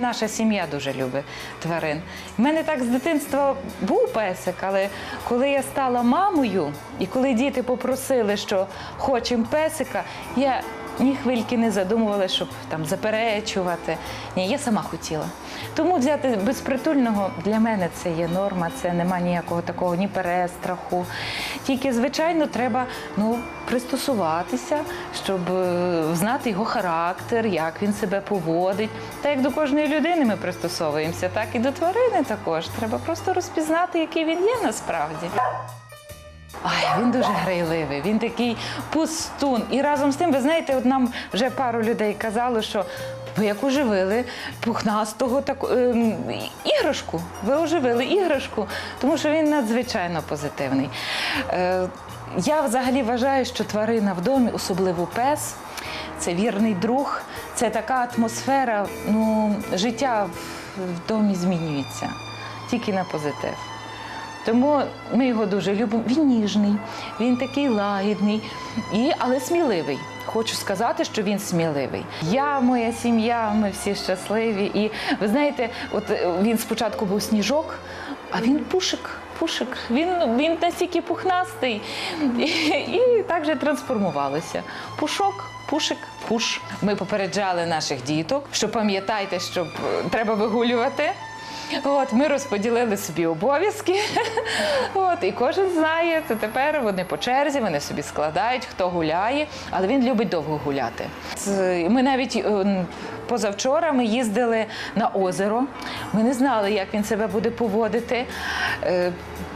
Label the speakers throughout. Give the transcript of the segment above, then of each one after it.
Speaker 1: Наша сім'я дуже любить тварин. У мене так з дитинства був песик, але коли я стала мамою, і коли діти попросили, що хочемо песика, я ні хвильки не задумувала, щоб там заперечувати. Ні, я сама хотіла. Тому взяти безпритульного для мене це є норма, це нема ніякого такого ні перестраху. Тільки, звичайно, треба ну, пристосуватися, щоб е, знати його характер, як він себе поводить. Та як до кожної людини ми пристосовуємося, так і до тварини також. Треба просто розпізнати, який він є насправді. Ай, він дуже грайливий, він такий пустун. І разом з тим, ви знаєте, от нам вже пару людей казали, що ви як оживили пухнастого таку ем, іграшку. Ви оживили іграшку, тому що він надзвичайно позитивний. Е, я взагалі вважаю, що тварина в домі, особливо пес, це вірний друг, це така атмосфера. Ну, життя в домі змінюється тільки на позитив. Тому ми його дуже любимо. Він ніжний, він такий лагідний, і, але сміливий. Хочу сказати, що він сміливий. Я, моя сім'я, ми всі щасливі. І ви знаєте, от е, він спочатку був сніжок, а він пушик. Пушик. Він, він настільки пухнастий. І, і так же трансформувалося. Пушок, пушик, пуш. Ми попереджали наших діток, що пам'ятайте, що е, треба вигулювати. От ми розподілили собі обов'язки. От, і кожен знає, це тепер вони по черзі, вони собі складають, хто гуляє, але він любить довго гуляти. Ми навіть е, позавчора ми їздили на озеро. Ми не знали, як він себе буде поводити. е,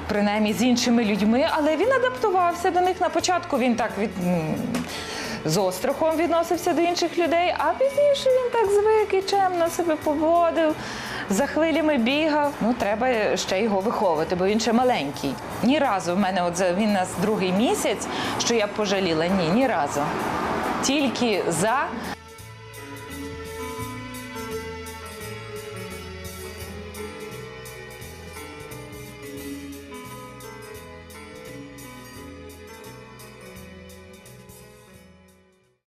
Speaker 1: Принаймні з іншими людьми, але він адаптувався до них. На початку він так від з острахом відносився до інших людей, а пізніше він так звик і чемно себе поводив, за хвилями бігав. Ну, треба ще його виховувати, бо він ще маленький. Ні разу в мене, от він нас другий місяць, що я пожаліла. Ні, ні разу. Тільки за